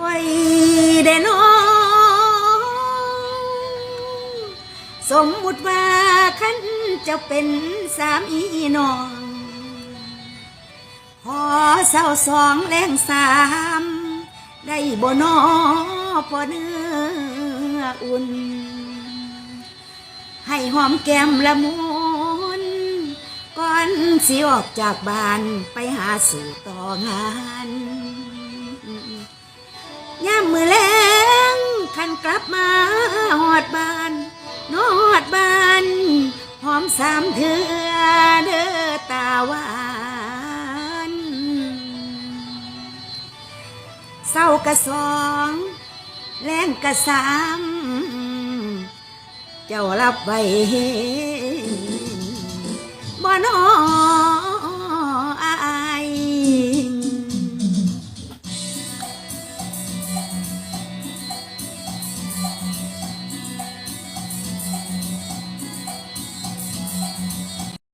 ไว้ยเดนอสมมุติว่าขันจะเป็นสามีน้องพอเศร้าสองแรงสามได้บ่นอพอเนื้ออุ่น ให้หอมแก้มละมุนก่อนสิออกจากบ้านไปหาสู่ต่องาน มสามเถือเด้อตาหวานเศร้ากะสองแรงกะสามเจ้ารับไว้